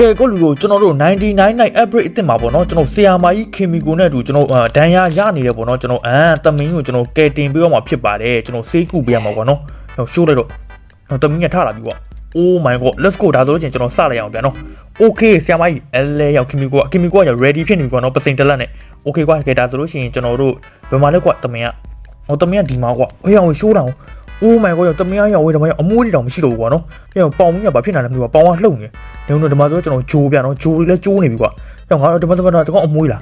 ကဲကိုလူကိုကျွန်တော်တို့99 night average အစ်စ်မှာပေါ့နော်ကျွန်တော်ဆီယာမာကြီးခင်မီကိုနဲ့အတူကျွန်တော်ဒန်ယာရနေတယ်ပေါ့နော်ကျွန်တော်အမ်တမင်းကိုကျွန်တော်ကဲတင်ပေးရမှာဖြစ်ပါတယ်ကျွန်တော်ဆေးကူပေးရမှာပေါ့နော်ကျွန်တော်ရှိုးလိုက်တော့ကျွန်တော်တမင်းကထလာပြီပေါ့ Oh my god let's go ဒါဆိုလို့ချင်းကျွန်တော်စလိုက်အောင်ဗျာနော် Okay ဆီယာမာကြီးအဲလဲရောက်ခင်မီကိုခင်မီကိုက ready ဖြစ်နေပြီပေါ့နော်ပစိန်တလက်နဲ့ Okay ကွာကဲဒါဆိုလို့ရှိရင်ကျွန်တော်တို့ဘယ်မှာလဲကွာတမင်းကဟောတမင်းကဒီမှာကွာဟေးအောင်ရှိုးတာ Oh my god တမင်းရောက်ဝေးတမင်းအမိုးတွေတောင်မရှိတော့ဘူးကွာနော်ပြန်ပေါင်မင်းကဘာဖြစ်နေလဲမသိဘူးပေါင်ကလှုပ်နေနေဦးတော့ဒီမှာဆိုကျွန်တော်ဂျိုးပြန်တော့ဂျိုးတွေလည်းဂျိုးနေပြီကွာ။အဲ့ငါတို့ဒီမှာဒီမှာဒီကောင်အမွေးလား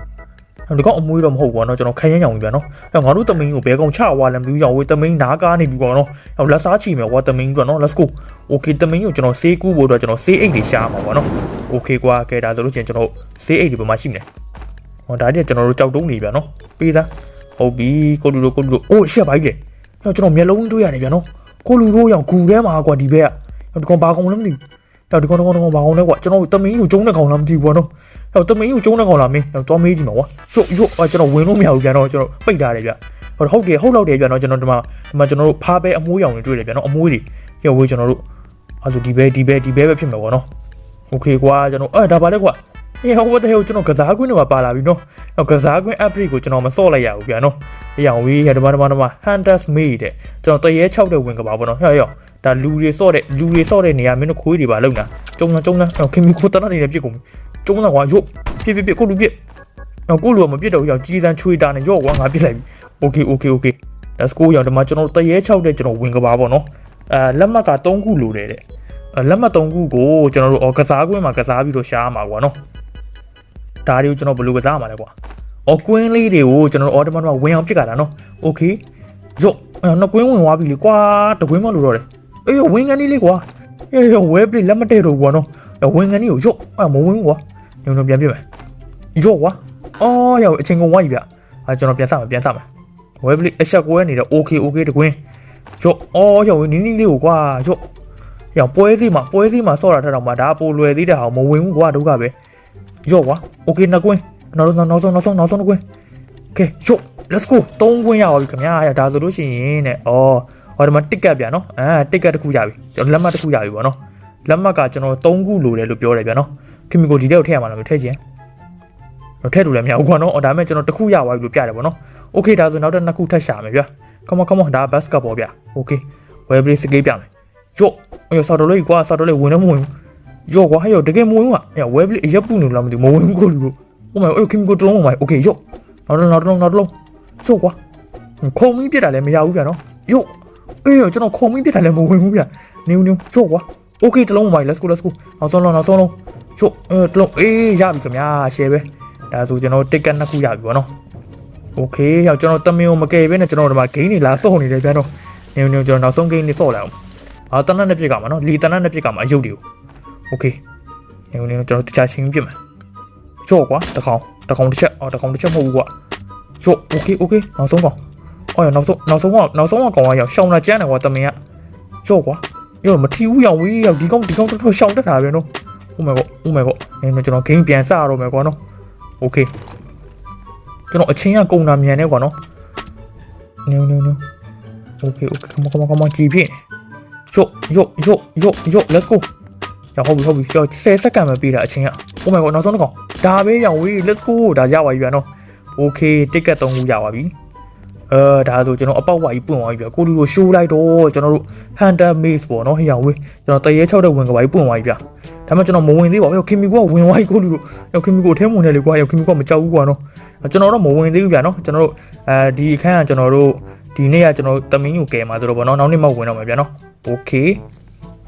။ဒီကောင်အမွေးတော့မဟုတ်ဘူးကွာနော်ကျွန်တော်ခရမ်းရောင်ပြီပြန်နော်။အဲ့ငါတို့တမင်းကိုဘဲကောင်ချဝါလည်းမပြီးရောင်ဝေးတမင်းနားကားနေပြီကွာနော်။အဲ့လက်စားချီမယ်ကွာတမင်းကွာနော် let's go ။ Okay တမင်းကိုကျွန်တော်ဆေးကူးဖို့အတွက်ကျွန်တော်ဆေးအိတ်တွေရှာမှာကွာနော်။ Okay ကွာကဲဒါဆိုလို့ချင်းကျွန်တော်ဆေးအိတ်တွေဘယ်မှာရှိမလဲ။ဟောဒါတည်းကျွန်တော်တို့ကြောက်တုံးနေပြန်နော်။ပေးစား။ဟုတ်ပြီကိုလူတို့ကိုလူတို့အိုးရှက်ပါကြီးလေ။ ကျွန်တော်မျက်လုံးတွေးရတယ်ပြန်နော်။ကိုလူတို့ရောင်ဂူထဲမှာကွာဒီဘက်က။ဒီကောင်ဘာကောင်လဲမသိဘူး။ တော့ဒီကောင်ကောင်ကောင်ဘာကောင်လဲကွာကျွန်တော်တမင်းကိုကျုံးတဲ့ကောင်လားမသိဘူးကွာနော်တော့တမင်းကိုကျုံးတဲ့ကောင်လားမင်းတော့သွားမေးကြည့်မှာကွာရုပ်ရုပ်ကျွန်တော်ဝင်လို့မရဘူးပြန်တော့ကျွန်တော်ပိတ်ထားတယ်ဗျဟုတ်ဟုတ်တယ်ဟုတ်တော့တယ်ပြန်တော့ကျွန်တော်ဒီမှာဒီမှာကျွန်တော်တို့ဖားပဲအမွှေးရောင်တွေတွေ့တယ်ပြန်တော့အမွှေးတွေရောဝေးကျွန်တော်တို့အဲ့ဒါဒီဘဲဒီဘဲဒီဘဲပဲဖြစ်မှာကွာနော်โอเคကွာကျွန်တော်အဲ့ဒါပါလဲကွာ အေးဟိုဘက်တဲ့ကျွန်တော်ကစားကွင်းတွေမှာပါလာပြီနော်တော့ကစားကွင်း upgrade ကိုကျွန်တော်မစော့လိုက်ရဘူးပြန်နော်အရောင်ဝေးရဒီမှာဒီမှာဒီမှာ hunters made တဲ့ကျွန်တော်တရေ6တဲ့ဝင်ကပါပေါ့နော်ဟဲ့ဟဲ့ဒါလူတွေစော့တဲ့လူတွေစော့တဲ့နေရာမင်းတို့ခွေးတွေပါလုံတာကျုံကျုံခင်မီကိုတနတ်နေပြစ်ကုန်ကျုံတော့ကွာရုပ်ပြစ်ပြစ်ပြစ်ကိုလူပြစ်တော့ကိုလူကမပြစ်တော့ဘူးကြောင်ကြီးစမ်းချွေတာနဲ့ရော့ကွာငါပြစ်လိုက်ပြီ okay okay okay let's go ရောင်ဒီမှာကျွန်တော်တရေ6တဲ့ကျွန်တော်ဝင်ကပါပေါ့နော်အဲလက်မှတ်က3ခုလိုတယ်တဲ့လက်မှတ်3ခုကိုကျွန်တော်တို့ကစားကွင်းမှာကစားပြီးတော့ရှားမှာကွာနော် ဒါတွေကိုကျွန်တော်ဘယ်လိုကစားမှာလဲကွာအော်ကွင်းလေးတွေကိုကျွန်တော်တို့အော်ဒီမှာတော့ဝင်အောင်ပြစ်ကြတာနော် okay ရော့နှစ်ကွင်းဝင်သွားပြီလေကွာတကွင်းမလို့တော့တယ်အေးဝင်ကန်လေးလေးကွာအေးဝဲပလီလက်မတည့်တော့ကွာနော်ဝင်ကန်လေးကိုရော့အမဝင်ကွာညုံညုံပြန်ပြစ်မယ်ရော့ကွာအော်ရောက်အချင်းကုန်ဝါကြီးဗျအဲကျွန်တော်ပြန်စမယ်ပြန်စမယ်ဝဲပလီအချက်ကွဲနေတော့ okay okay တကွင်းရော့အော်ရောက်နီးနီးလေးကိုကွာရော့ရောက်ပွဲစီမှာပွဲစီမှာဆော့တာထက်တော့မှဒါပိုလွယ်သေးတဲ့ဟာမဝင်ဘူးကွာဒုက္ခပဲ ရော့ကွာ okay နှစ်ကွင်းနောက်ဆုံးနောက်ဆုံးနောက်ဆုံးနောက်ဆုံးတစ်ကွင်း Okay ရော့ let's go သုံးခွင့်ရပါပြီခင်ဗျာရဒါဆိုလို့ရှိရင်တဲ့ဩဟောဒီမှာ ticket ဗျာနော်အာ ticket တစ်ခုရပြီကျွန်တော်လက်မှတ်တစ်ခုရပြီဗောနော်လက်မှတ်ကကျွန်တော်3ခုလိုတယ်လို့ပြောတယ်ဗျာနော်ခင်မီကိုဒီတဲ့ကိုထည့်ရမှာလားမထည့်ချင်တော့ထည့်လို့လည်းမရဘူးကွာနော်အော်ဒါပေမဲ့ကျွန်တော်တစ်ခုရသွားပြီလို့ပြတယ်ဗောနော် okay ဒါဆိုနောက်တစ်နှစ်ခုထပ်ရှာမယ်ဗျာ come on come on ဒါ basketball ဗျာ okay web play စကေးပြမယ်ရော့အေးဆော်တော်လေးကွာဆော်တော်လေးဝင်တော့မဝင်ဘူး ရော့ကွာဟဲ့ရောတကယ်မဝင်ဘူးကွာအေး web play အရက်ပူနေလားမသိဘူးမဝင်ဘူးကိုလူလို့ oh my god ခင်မီကိုတလုံးဝင်ပါ okay ရော့နောက်တော့နောက်တော့နောက်တော့ချော့ကွာခုံမီးပြစ်တာလည်းမရဘူးဗျာနော်ယုတ်အေးကျွန်တော်ခုံမီးပြစ်တာလည်းမဝင်ဘူးဗျာနေဦးနေဦးချော့ကွာโอเคတလုံးပါ let's go let's go နောက်ဆုံးလုံးနောက်ဆုံးလုံးချော့အဲတလုံးအေးရပြီခင်ဗျာ share ပဲဒါဆိုကျွန်တော် ticket နှစ်ခုရပြီဗောနော်โอเคရောက်ကျွန်တော်တမင်ကိုမကယ်ပဲနဲ့ကျွန်တော်ဒီမှာ game တွေလာစော့နေတယ်ဗျာနော်နေဦးနေဦးကျွန်တော်နောက်ဆုံး game တွေစော့လိုက်အောင်အာတနတ်နဲ့ပြစ်ကမှာနော်လီတနတ်နဲ့ပြစ်ကမှာအယုတ်တွေကို โอเคနေဦးနေဦးကျွန်တော်တခြားချင်းပြစ်မယ်ချော့ကွာတကောင်တကောင်တစ်ချက်အော်တကောင်တစ်ချက်မဟုတ်ဘူးကွာ ရော့โอเคโอเคနောက်ဆုံးကောင်အော်ရနောက်ဆုံးနောက်ဆုံးကောင်နောက်ဆုံးကောင်ကရောက်ရှောင်းလာကျန်းတယ်ကွာတမင်ကရော့ကွာရော့မထီဘူးရောက်ဝေးရောက်ဒီကောင်ဒီကောင်တော်တော်ရှောင်းတတ်တာပဲနော် Oh my god Oh my god နင်ကျွန်တော် game ပြန်စရတော့မယ်ကွာနော်โอเคကျွန်တော်အချင်းကကုံတာမြန်နေကွာနော်နင်နင်နင်โอเคโอเค come on come on come on ကြည့်ဖြစ်ရော့ရော့ရော့ရော့ရော့ let's go ရဟုတ်ပြီဟုတ်ပြီကျော်10စက္ကန့်ပဲပြီးတာအချင်းက Oh my god နောက်ဆုံးတစ်ကောင်ဒါပဲရောက်ဝေး let's go ဒါရပါပြီဗျာနော် okay ticket 3ခုရပါပြီအဲဒါဆိုကျွန်တော်အပေါက်ဝါကြီးပွင့်သွားပြီဗျာကိုလူတို့ရှိုးလိုက်တော့ကျွန်တော်တို့ hunter maze ပေါ့နော်ဟေ့ရဝေးကျွန်တော်တရေ6တဲ့ဝင်ကပါကြီးပွင့်သွားပြီဗျာဒါမှကျွန်တော်မဝင်သေးပါဘူးခင်မီကဝင်သွားပြီကိုလူတို့ရောက်ခင်မီကိုအထဲဝင်နေလေကွာရောက်ခင်မီကမကြောက်ဘူးကွာနော်ကျွန်တော်တော့မဝင်သေးဘူးဗျာနော်ကျွန်တော်တို့အဲဒီအခန်းကကျွန်တော်တို့ဒီနေ့ကကျွန်တော်တမင်းကိုကယ်မှာဆိုတော့ဗောနော်နောက်နေ့မှဝင်တော့မှာဗျာနော် okay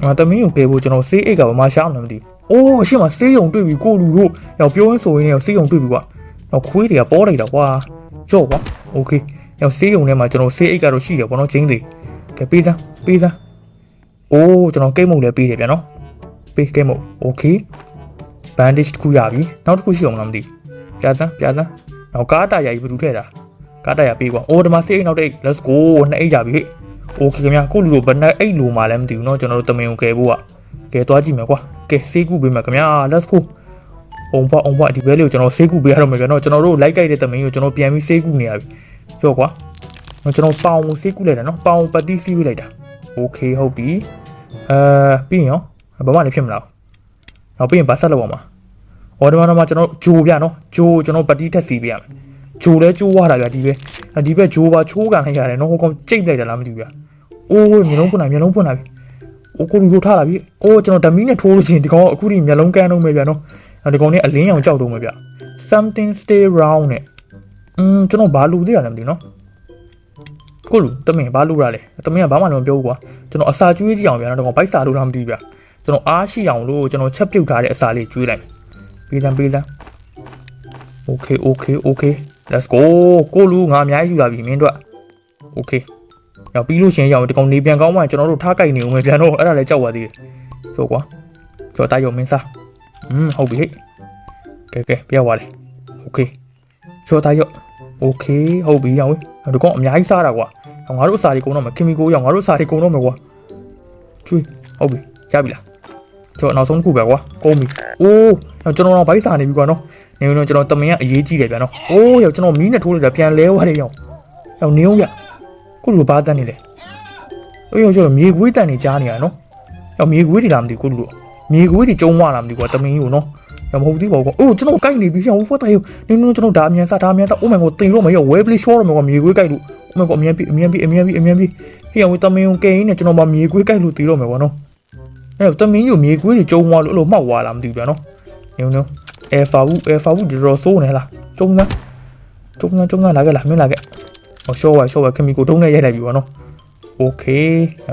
ငါတမင်းကိုကယ်ဖို့ကျွန်တော်ဆေးအိတ်ကဘာမှရှာအောင်မသိဘူးအိုးအရှိမဆေးရုံတွေ့ပြီကိုလူတို့ရောက်ပြောရင်းဆိုရင်းနဲ့ဆေးရုံတွေ့ပြီကွာတော့ခွေးတွေကပေါ်လိုက်တာကွာကြော့ကွာโอเคရောက်ဆေးရုံထဲမှာကျွန်တော်ဆေးအိတ်ကတော့ရှိတယ်ပေါ့နော်ချင်းသေးကဲပေးစမ်းပေးစမ်းအိုးကျွန်တော်ကိတ်မုတ်လည်းပေးတယ်ဗျာနော်ပေးကိတ်မုတ်โอเค bandage တစ်ခုရပြီနောက်တစ်ခုရှိအောင်လားမသိဘူးပြစမ်းပြစမ်းနောက်ကားတာယာကြီးဘယ်သူထည့်တာကားတာယာပေးကွာအိုးဒီမှာဆေးအိတ်နောက်တစ်အိတ် let's go နှစ်အိတ်ကြပြီဟဲ့ โอเคခင်ဗျာကိုလူလိုဘယ်နှစ်အိတ်လိုမှလည်းမသိဘူးเนาะကျွန်တော်တို့တမင်ကိုကယ်ဖို့อ่ะကဲသွားကြည့်မယ်ကွာကဲဆေးကူပေးမယ်ခင်ဗျာ let's go အုံဘအုံဘဒီဘဲလေးကိုကျွန်တော်ဆေးကူပေးရတော့မယ်ဗျာနော်ကျွန်တော်တို့လိုက်ကြိုက်တဲ့တမင်းကိုကျွန်တော်ပြန်ပြီးဆေးကူနေရပြီကြော့ကွာကျွန်တော်ပေါင်ကိုဆေးကူလိုက်တာနော်ပေါင်ပတိစီးပေးလိုက်တာโอเคဟုတ်ပြီအဲပြီးရင်ရောဘာမှလည်းဖြစ်မလား နောက်ပြီးရင်ဗတ်ဆက်လောက်ပါမှာဟောဒီမှာတော့မှကျွန်တော်ဂျိုဗျာနော်ဂျိုကျွန်တော်ပတိထက်စီပြရမယ်ဂျိုလဲဂျိုးွားတာဗျာဒီပဲဒီဘက်ဂျိုးပါချိုးကန်လိုက်ရတယ်နော်ဟိုကောင်ကြိတ်လိုက်တာလားမသိဘူးဗျာ အိုးမျိုးလုံးဖွင့်လာမျိုးလုံးဖွင့်လာပြီအိုးကိုလူတို့ထားလာပြီအိုးကျွန်တော်ဓမီနဲ့ထိုးလို့ရှိရင်ဒီကောင်အခုဒီမျိုးလုံးကန်းတော့မယ်ဗျာနော်ဒီကောင်နဲ့အလင်းရောင်ကြောက်တော့မယ်ဗျာ something stay round နဲ့อืมကျွန်တော်ဘာလူသေးရလဲမသိဘူးနော်ကိုလူတမင်ဘာလူရလဲတမင်ကဘာမှလည်းမပြောဘူးကွာကျွန်တော်အစာကျွေးကြည့်အောင်ဗျာနော်ဒီကောင်ဘိုက်စာလို့လားမသိဘူးဗျာကျွန်တော်အားရှိအောင်လို့ကျွန်တော်ချက်ပြုတ်ထားတဲ့အစာလေးကျွေးလိုက်ပေးစမ်းပေးစမ်း okay okay okay let's go ကိုလူငါအများကြီးယူလာပြီမင်းတို့ okay ရောက်ပြီးလို့ရှရင်ရအောင်ဒီကောင်နေပြန်ကောင်းမှကျွန်တော်တို့ထားကြိုက်နေဦးမယ်ပြန်တော့အဲ့ဒါလည်းကြောက်ပါသေးတယ်ဆိုကွာကျော်တိုက်ရုံမင်းစားอืมဟုတ်ပြီဟဲ့ကဲကဲပြောပါလေ okay ကျော်တိုက်ရုံ okay ဟုတ်ပြီရောင်းဒီကောင်အများကြီးစားတာကွာငါတို့အစာတွေကုန်တော့မယ်ခင်မီကိုရောင်းငါတို့အစာတွေကုန်တော့မယ်ကွာကျွေးဟုတ်ပြီရပြီလားကျော်နောက်ဆုံးတစ်ခုပဲကွာကုန်ပြီအိုးကျွန်တော်တော့ဘိုက်စာနေပြီကွာနော်နေဦးတော့ကျွန်တော်တမင်ကအရေးကြီးတယ်ဗျာနော်အိုးရောက်ကျွန်တော်မီးနဲ့ထိုးလိုက်တာပြန်လဲသွားတယ်ရောင်းရောက်နေအောင်ဗျ ကိုလူဘာတန်းနေလဲအေးရောက်ကျွန်တော်မြေခွေးတန်းနေကြားနေရနော်ရောက်မြေခွေးတွေလားမသိဘူးကိုလူမြေခွေးတွေကျုံးသွားလားမသိဘူးကွာတမင်ကြီးကိုနော်ရောက်မဟုတ်သေးပါဘူးကွာအိုးကျွန်တော်ကိုက်နေပြီရောင်းဖတ်တယ်နေနေကျွန်တော်ဒါအမြန်စားဒါအမြန်စား oh my god တင်လို့မရောဝဲပလေးရှော့တော့မယ်ကွာမြေခွေးကိုက်လို့ oh my god အမြန်ပြီအမြန်ပြီအမြန်ပြီအမြန်ပြီဟေ့ရောက်တမင်ကိုကဲရင်းနဲ့ကျွန်တော်မမြေခွေးကိုက်လို့တီးတော့မယ်ကွာနော်အဲ့တော့တမင်ကြီးကိုမြေခွေးတွေကျုံးသွားလို့အဲ့လိုမှောက်သွားလားမသိဘူးဗျာနော်နေနေအဲဖာဘူးအဲဖာဘူးဒီတော့စိုးနေလားကျုံးလားကျုံးလားကျုံးလားလာခဲ့လားမင်းလာခဲ့ ဟောရှော့ဝါရှော့ဝါခမီကိုတုံးနဲ့ရိုက်လိုက်ပြီဗောနော်โอเค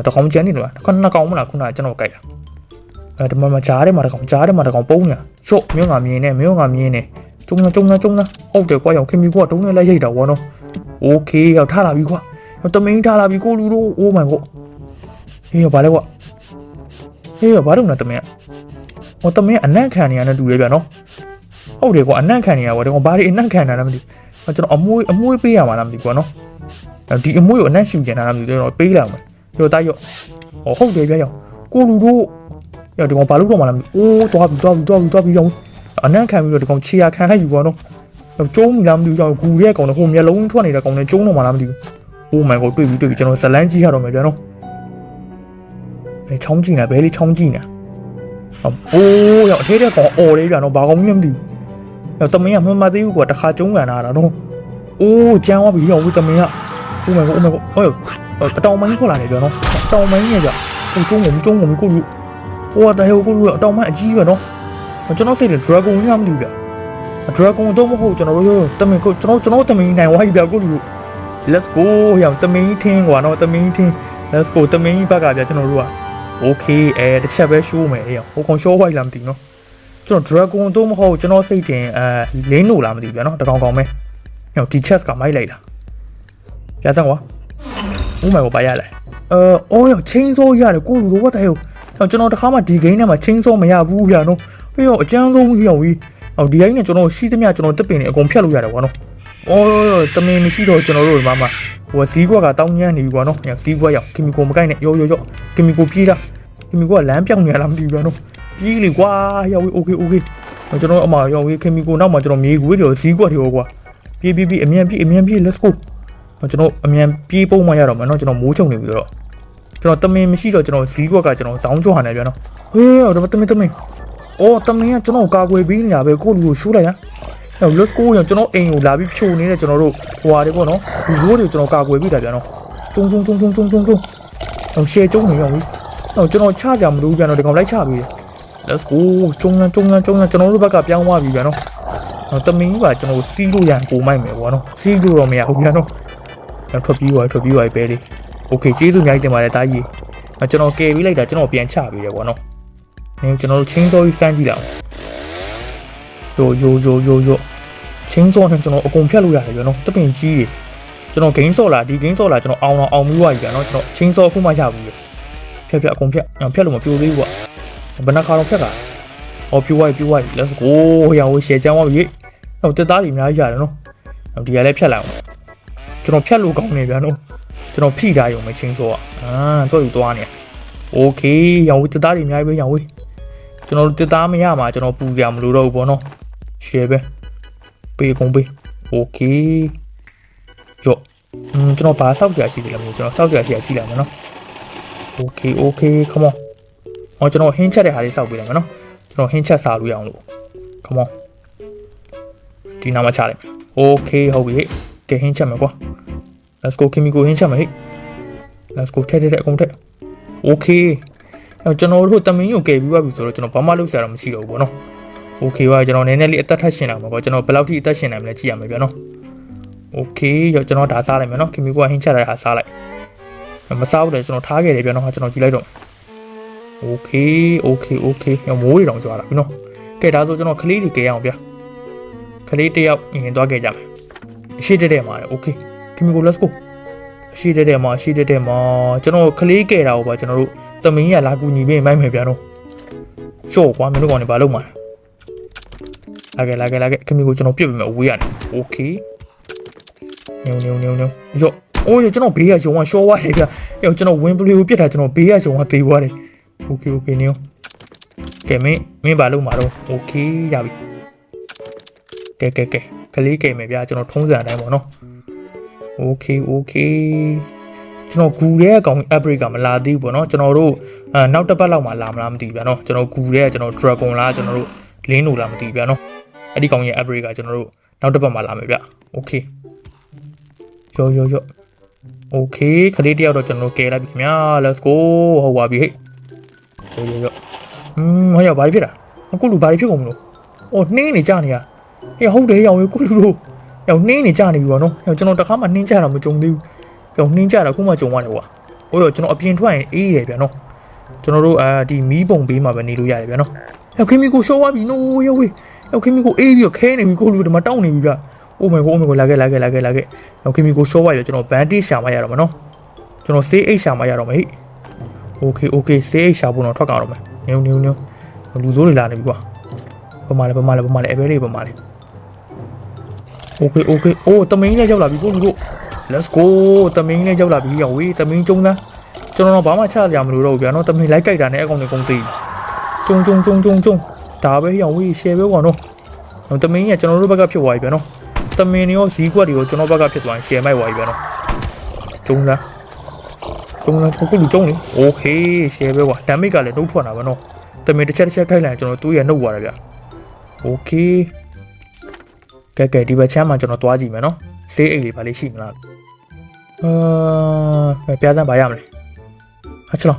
တကောင်ကျန်နေလားခဏကောင်မလားခုနကကျွန်တော်ကြိုက်တာအဲဒီမှာမကြားတယ်မှာတကောင်ကြားတယ်မှာတကောင်ပုံးညာရှော့မြို့ငါမြင်နေမြို့ငါမြင်နေကျုံးလားကျုံးလားကျုံးလားဟုတ်တယ်ကွာရောင်ခမီကတုံးနဲ့လိုက်ရိုက်တာဗောနော်โอเคရောက်ထားလာပြီကွာတမင်းထားလာပြီကိုလူတို့ oh my god ဟေးဘာလဲကွာဟေးဘာလို့လဲတမင်းဟောတမင်းအနက်ခံနေရတဲ့တူလေဗျာနော် ဟုတ်တယ်ကွာအနံ့ခံနေရကွာဒီကောင်ဘာတွေအနံ့ခံတာလဲမသိဘူး ကျွန်တော်အမွေးအမွေးပေးရမှာလားမသိဘူးကွာနော်ဒီအမွေးကိုအနံ့ရှူကျင်တာလားမသိဘူးကျွန်တော်ပေးလာမယ်ပြောတိုက်ရော့ဟောဟုတ်တယ်ဗျာရောကိုလူတို့ရောဒီကောင်ဘာလို့တော့မှလားမသိအိုးသွားပြီသွားပြီသွားပြီသွားပြီရောအနံ့ခံပြီးတော့ဒီကောင်ခြေရခံလိုက်ယူကွာနော်ကျုံးမိလားမသိဘူးကြောင်ဂူရဲကောင်တော့ဟိုမျက်လုံးထွက်နေတဲ့ကောင်နဲ့ကျုံးတော့မှလားမသိဘူး Oh my god တွေ့ပြီတွေ့ပြီကျွန်တော်ဇလန်းကြီးရတော့မယ်ဗျာနော်အဲချောင်းကြည့်နေဘဲလေးချောင်းကြည့်နေအိုးရောအထဲထဲကောင်အော်လေးဗျာနော်ဘာကောင်မှမသိဘူး။ တမင်ကမှမသေးဘူးကွာတခါကျုံးကန်လာတာနော်။အိုးကြမ်းသွားပြီရောဝီတမင်က။ Oh my god oh my god ဟဲ့အတောင်မင်းထွက်လာနေပြန်နော်။အတောင်မင်းကြီးကဟိုကျုံးကုန်ကျုံးကုန်ကိုလူ။ဟိုတဟဲကိုလူအတောင်မအကြီးပဲနော်။ကျွန်တော်စိတ်တယ် dragon ကြီးမှမသိဘူးဗျ။ dragon တော့မဟုတ်ကျွန်တော်တို့တမင်ကိုကျွန်တော်ကျွန်တော်တမင်နိုင်ဝါကြီးဗျကိုလူ။ Let's go ဟိုတမင်ထင်းကွာနော်တမင်ထင်း Let's go တမင်ဘက်ကဗျကျွန်တော်တို့က Okay အဲတစ်ချက်ပဲ show မယ်အေးဟိုကောင် show ဝိုက်လားမသိဘူးနော်။ ကျွန်တော် dragon တော့မဟုတ်ကျွန်တော်စိတ်တင်အဲလင်းလို့လားမသိဘူးဗျာနော်တကောင်ကောင်ပဲဟိုဒီ chest ကမိုက်လိုက်တာပြစမ်းကွာဥမိုင်ကိုပါရလိုက်အဲအော်ရချင်းစိုးရတယ်ကိုလူတော့ what the hell ကျွန်တော်တခါမှဒီ game ထဲမှာချင်းစိုးမရဘူးဗျာနော်ပြီးတော့အကျန်းဆုံးကြီးရောကြီးဟိုဒီ game နဲ့ကျွန်တော်ရှိသမျှကျွန်တော်တက်ပင်နေအကုန်ဖြတ်လို့ရတယ်ကွာနော်အော်တမင်မရှိတော့ကျွန်တော်တို့ဒီမှာမှာဟိုစီးကွက်ကတောင်းညမ်းနေပြီကွာနော်စီးကွက်ရောက်ကီမီကိုမကိုက်နဲ့ရောရောရောကီမီကိုပြေးတာကီမီကိုကလမ်းပြောင်းနေရလားမသိဘူးဗျာနော် ကြီးလေကွာရောက်ဝေးโอเคโอเคကျွန်တော်အမရောက်ဝေးခင်မီကိုနောက်မှာကျွန်တော်မြေခွေးတွေဇီးကွက်တွေကွာပြေးပြေးပြေးအမြန်ပြေးအမြန်ပြေး let's go ကျွန်တော်အမြန်ပြေးပုံမှရတော့မယ်နော်ကျွန်တော်မိုးချုံနေပြီတော့ကျွန်တော်တမင်မရှိတော့ကျွန်တော်ဇီးကွက်ကကျွန်တော်ဇောင်းကြွနေပြန်နော်ဟေးတော့တမင်တမင်အော်တမင်ကကျွန်တော်ကာကွယ်ပေးနေတာပဲကိုလူကိုရှိုးလိုက်ရဟဲ့ let's go ရကျွန်တော်အိမ်ကိုလာပြီးဖြိုနေတဲ့ကျွန်တော်တို့ဟိုဟာတွေပေါ့နော်ဒီဇိုးတွေကိုကျွန်တော်ကာကွယ်ပေးတာပြန်နော်ကျုံကျုံကျုံကျုံကျုံကျုံကျုံဟိုရှယ်ကျုံနေရောက်ပြီဟိုကျွန်တော်ချကြမလို့ပြန်တော့ဒီကောင်လိုက်ချပြီးတယ် let's go ကျုံလန်းကျုံလန်းကျုံလန်းကျွန်တော်တို့ဘက်ကပြောင်းသွားပြီဗျာနော်။တမင်းကကျွန်တော်စီးလို့ရန်ကိုမိုက်မယ်ကွာနော်။စီးလို့တော့မရဘူးဗျာနော်။ထွက်ပြီးသွားထွက်ပြီးသွားပဲလေ။ Okay ကျေးဇူးအများကြီးတင်ပါတယ်တာကြီး။ကျွန်တော်ကယ်ပြီးလိုက်တာကျွန်တော်ပြန်ချပြီးတယ်ကွာနော်။နင်ကျွန်တော်တို့ချင်းစောကြီးစမ်းကြည့်လိုက်။ယိုယိုယိုယိုယိုချင်းစောနဲ့ကျွန်တော်အကုန်ဖြတ်လို့ရတယ်ဗျာနော်။တပင်ကြီးတွေကျွန်တော် gain ဆော့လာဒီ gain ဆော့လာကျွန်တော်အောင်အောင်အောင်ပြီးသွားပြီဗျာနော်။ကျွန်တော်ချင်းစောအခုမှရဘူး။ဖြတ်ဖြတ်အကုန်ဖြတ်ဖြတ်လို့မပြိုသေးဘူးကွာ။ ဘယ်နှခါတော့ဖြတ်တာ။အော်ပြိုသွားပြီပြိုသွားပြီ let's go ဟိုရဟိုရှယ်ချမ်းသွားပြီ။ဟိုတက်သားတွေအများကြီးရတယ်နော်။ဒီကလည်းဖြတ်လိုက်အောင်။ကျွန်တော်ဖြတ်လို့ကောင်းနေဗျာနော်။ကျွန်တော်ဖိထားရုံပဲချင်းစောอ่ะ။အာကြောက်ယူသွားနေ။ Okay ရောင်ဝီတက်သားတွေအများကြီးပဲရောင်ဝီ။ကျွန်တော်တို့တက်သားမရမှာကျွန်တော်ပူကြမလို့တော့ဘူးပေါ့နော်။ share ပဲ။ပေးကုန်ပေး။ Okay ကြော့อืมကျွန်တော်ဘာစောက်ကြရှိတယ်လဲမသိဘူးကျွန်တော်စောက်ကြရှိရကြည့်လိုက်မယ်နော်။ Okay okay come on ဟောကျွန်တော်ဟင်းချက်တဲ့ဟာလေးစောက်ပေးလိုက်မယ်နော်ကျွန်တော်ဟင်းချက်စားလို့ရအောင်လို့ come on ဒီနားမှာချလိုက်မယ် okay ဟုတ်ပြီဟဲ့ကဲဟင်းချက်မယ်ကွာ let's go ခင်မီကိုဟင်းချက်မယ်ဟဲ့ let's go ထဲထဲထဲအကုန်ထဲ okay အဲ့ကျွန်တော်တို့တမင်းကိုကယ်ပြီးသွားပြီဆိုတော့ကျွန်တော်ဘာမှလုပ်စရာတော့မရှိတော့ဘူးပေါ့နော် okay ပါကျွန်တော်နည်းနည်းလေးအသက်ထက်ရှင်တာမှာပေါ့ကျွန်တော်ဘယ်လောက်ထိအသက်ရှင်နိုင်မလဲကြည့်ရမယ်ဗျာနော် okay ရောကျွန်တော်ဒါစားလိုက်မယ်နော်ခင်မီကိုကဟင်းချက်လိုက်တာစားလိုက်မစားဘူးလေကျွန်တော်ထားခဲ့တယ်ဗျာနော်ဟာကျွန်တော်ကြည့်လိုက်တော့ okay okay okay ညမိုးတွေတောင်ကြွားလာပြီနော်ကဲဒါဆိုကျွန်တော်ကလေးတွေကယ်ရအောင်ဗျာကလေးတစ်ယောက်ရင်သွားခဲ့ကြမယ်အရှိတဲ့တဲ့မှာလေ okay ခင်မီကို let's go အရှိတဲ့တဲ့မှာအရှိတဲ့တဲ့မှာကျွန်တော်ကလေးကယ်တာကိုပါကျွန်တော်တို့တမင်းရလာကူညီပေးမိုင်းမယ်ဗျာနော်ရှော့ကွာမင်းတို့ကောင်တွေဘာလုပ်မှာလဲလာခဲ့လာခဲ့လာခဲ့ခင်မီကိုကျွန်တော်ပြစ်ပေးမယ်အဝေးရတယ် okay ညုံညုံညုံညုံရော့အိုးကျွန်တော်ဘေးကရုံကရှော့သွားတယ်ဗျာရောကျွန်တော်ဝင်းပလေးကိုပြစ်တာကျွန်တော်ဘေးကရုံကသေးသွားတယ် โอเคโอเคနေအောင်ကဲမင်းမင်းဘာလုပ်မှာတော့โอเคရပြီကဲကဲကဲကလေးကဲမယ်ဗျာကျွန်တော်ထုံးစံအတိုင်းပေါ့နော်โอเคโอเคကျွန်တော်ဂူရဲအကောင် upgrade ကမလာသေးဘူးပေါ့နော်ကျွန်တော်တို့အဲနောက်တစ်ပတ်လောက်မှလာမလားမသိဘူးဗျာနော်ကျွန်တော်ဂူရဲကျွန်တော် dragon လားကျွန်တော်တို့ link လို့လားမသိဘူးဗျာနော်အဲ့ဒီကောင်ရဲ့ upgrade ကကျွန်တော်တို့နောက်တစ်ပတ်မှလာမယ်ဗျโอเคရောရောရောโอเคခလေးတယောက်တော့ကျွန်တော်တို့ကဲလိုက်ပြီခင်ဗျာ let's go ဟုတ်ပါပြီဟဲ့ ရောရောရောอืมဟောရဘာဖြစ်တာအခုလူဘာဖြစ်ကုန်မလို့အော်နှင်းနေကြနေရဟေးဟုတ်တယ်ရောင်ရေခုလူတို့ရောင်နှင်းနေကြနေပြီပေါ့နော်ရောင်ကျွန်တော်တခါမှနှင်းကြတာမကြုံသေးဘူးရောင်နှင်းကြတာခုမှကြုံရတယ်ကွာဟိုရောကျွန်တော်အပြင်ထွက်ရင်အေးရပြန်နော်ကျွန်တော်တို့အာဒီမီးပုံဘေးမှာပဲနေလို့ရတယ်ပြန်နော်ရောခင်မီကိုရှော့သွားပြီနိုးရောဝေးရောခင်မီကိုအေးပြီးတော့ခဲနေပြီကိုလူဒီမှာတောင်းနေပြီဗျအိုးမေကိုအိုးမေကိုလာခဲ့လာခဲ့လာခဲ့လာခဲ့ရောခင်မီကိုရှော့သွားပြီကျွန်တော်ဘန်တေးရှာမရတော့မနော်ကျွန်တော်ဆေးအိတ်ရှာမရတော့မဟိ โอเคโอเคဆေးအိတ်ရှာဖို့တော့ထွက်ကြတော့မယ်နင်းနင်းနင်းလူစိုးတွေလာနေပြီကွာပမာလေပမာလေပမာလေအဘဲလေးပမာလေโอเคโอเคအိုးတမင်းလည်းရောက်လာပြီကိုလူတို့ let's go တမင်းလည်းရောက်လာပြီရောဝေးတမင်းကျုံသားကျွန်တော်တော့ဘာမှချကြမလို့တော့ဗျာနော်တမင်းလိုက်ကြိုက်တာနဲ့အကောင်တွေကုန်သေးကျုံကျုံကျုံကျုံကျုံဒါပဲရောဝေး share ပဲကွာနော်တမင်းကကျွန်တော်တို့ဘက်ကဖြစ်သွားပြီဗျာနော်တမင်းရောဈေးကွက်တွေကိုကျွန်တော်ဘက်ကဖြစ်သွားရင် share မိုက်သွားပြီဗျာနော်ကျုံသား ကျုံလာခုလူကျုံလေโอเคရှယ်ပဲကွာဒမ်မိတ်ကလည်းနှုတ်ထွက်တာပဲနော်တမင်တစ်ချက်တစ်ချက်ခိုက်လိုက်ရင်ကျွန်တော်သူ့ရဲ့နှုတ်သွားတယ်ဗျโอเคကဲကဲဒီဘက်ချမ်းမှာကျွန်တော်သွားကြည့်မယ်နော်ဆေးအိတ်လေးပါလေးရှိမလားအာပြားစမ်းပါရမလဲဟာချလော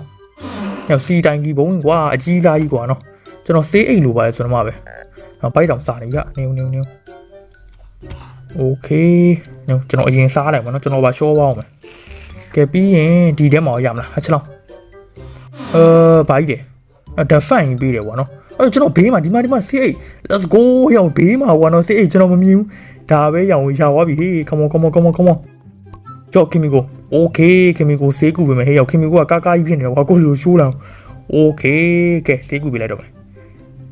ညစီတိုင်းကြီးဘုံကွာအကြီးစားကြီးကွာနော်ကျွန်တော်ဆေးအိတ်လိုပါလေဆိုတော့မှပဲဘိုက်တောင်စားနေကြနေနေနေโอเคညကျွန်တော်အရင်စားလိုက်ပါနော်ကျွန်တော်ပါရှော့ပါအောင်မယ် ကဲပြီးရင်ဒီထဲမှာရမလားဟာချလောင်းအဲဘာကြီးလဲဒါဖိုင်ပြီးတယ်ကွာနော်အဲ့ကျွန်တော်ဘေးမှာဒီမှာဒီမှာ C8 let's go ရောင်ဘေးမှာကွာနော် C8 ကျွန်တော်မမြင်ဘူးဒါပဲရောင်ရသွားပြီဟေး come on come on come on come on ကြောက်ကီမီကို okay ကီမီကိုဆေးကူပေးမယ်ဟေးရောင်ကီမီကိုကကာကာကြီးဖြစ်နေတယ်ကွာကိုလိုရှိုးလာ okay ကဲဆေးကူပေးလိုက်တော့မယ်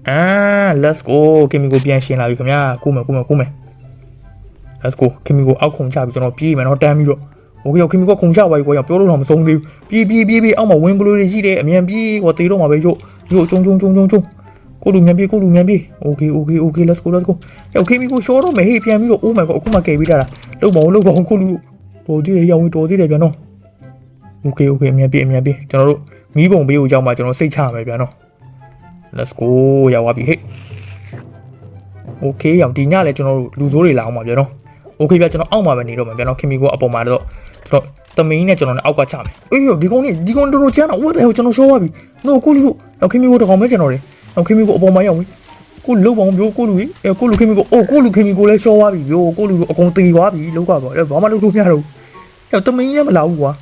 အာ let's go ကီမီကိုပြန်ရှင်းလာပြီခင်ဗျာကိုမယ်ကိုမယ်ကိုမယ် let's go ကီမီကိုအောက်ခုံချပြီးကျွန်တော်ပြေးမယ်နော်တန်းပြီးတော့ ဟိုကောင်ခင်ဗျကခုံချပါကြီးကွာပြောလို့တော့မဆုံးသေးဘူးပြေးပြေးပြေးပြေးအောက်မှာဝင်းဘလူးတွေရှိတယ်အမြန်ပြေးကွာတေးတော့မှာပဲရို့ရို့ကျုံကျုံကျုံကျုံကျုံကိုလူမြန်ပြေးကိုလူမြန်ပြေး okay okay okay let's go let's go ဟိုခင်ဗျကရှော့တော့မယ်ဟေးပြန်ပြီးတော့ oh my god အခုမှကယ်ပြီးတာလားလုံပါဦးလုံပါဦးကိုလူတော်သေးတယ်ရောင်ဝင်တော်သေးတယ်ပြန်တော့ okay okay အမြန်ပြေးအမြန်ပြေးကျွန်တော်တို့မီးပုံပေးကိုရောက်မှကျွန်တော်စိတ်ချရမယ်ပြန်တော့ let's go ရောက်ပါပြီဟေ့ okay ရောင်ဒီညလည်းကျွန်တော်တို့လူစိုးတွေလာအောင်ပါပြန်တော့ okay ပြကျွန်တော်အောက်မှာပဲနေတော့မှာပြန်တော့ခင်ဗျကိုအပေါ်မှာတော့ ကျွန်တော်တမင်းနဲ့ကျွန်တော်နဲ့အောက်ကချမယ်အေးရောဒီကောင်นี่ဒီကောင်တော်တော်ကျန်းတော့ဝတ်တယ်ကျွန်တော်ရှော့သွားပြီနော်ကိုလူတို့တော့ခင်မီကိုတကောင်မဲကျွန်တော်လေတော့ခင်မီကိုအပေါ်မှာရောက်ပြီကိုလုတ်ပေါင်းမျိုးကိုလူကြီးအဲကိုလူခင်မီကိုအိုးကိုလူခင်မီကိုလည်းရှော့သွားပြီဗျိုးကိုလူတို့အကုန်တေသွားပြီလောက်ကပေါ့အဲဘာမှလုပ်လို့မရတော့ဘူးအဲတမင်းလည်းမလာဘူးကွာ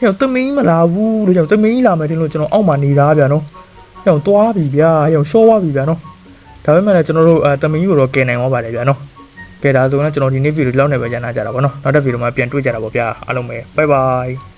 အဲတမင်းမလာဘူးလို့ကြောင့်တမင်းလာမယ်တင်လို့ကျွန်တော်အောက်မှာနေတာဗျာနော်အဲသွားပြီဗျာအဲရှော့သွားပြီဗျာနော်ဒါပေမဲ့လည်းကျွန်တော်တို့အဲတမင်းကိုတော့ကယ်နိုင်သွားပါတယ်ဗျာနော် ကဲဒါဆိုရင်ကျွန်တော်ဒီနေ့ဗီဒီယိုလောက်နေပဲညနာကြတာပေါ့နော်နောက်တဲ့ဗီဒီယိုမှာပြန်တွေ့ကြတာပေါ့ဗျာအားလုံးပဲ bye bye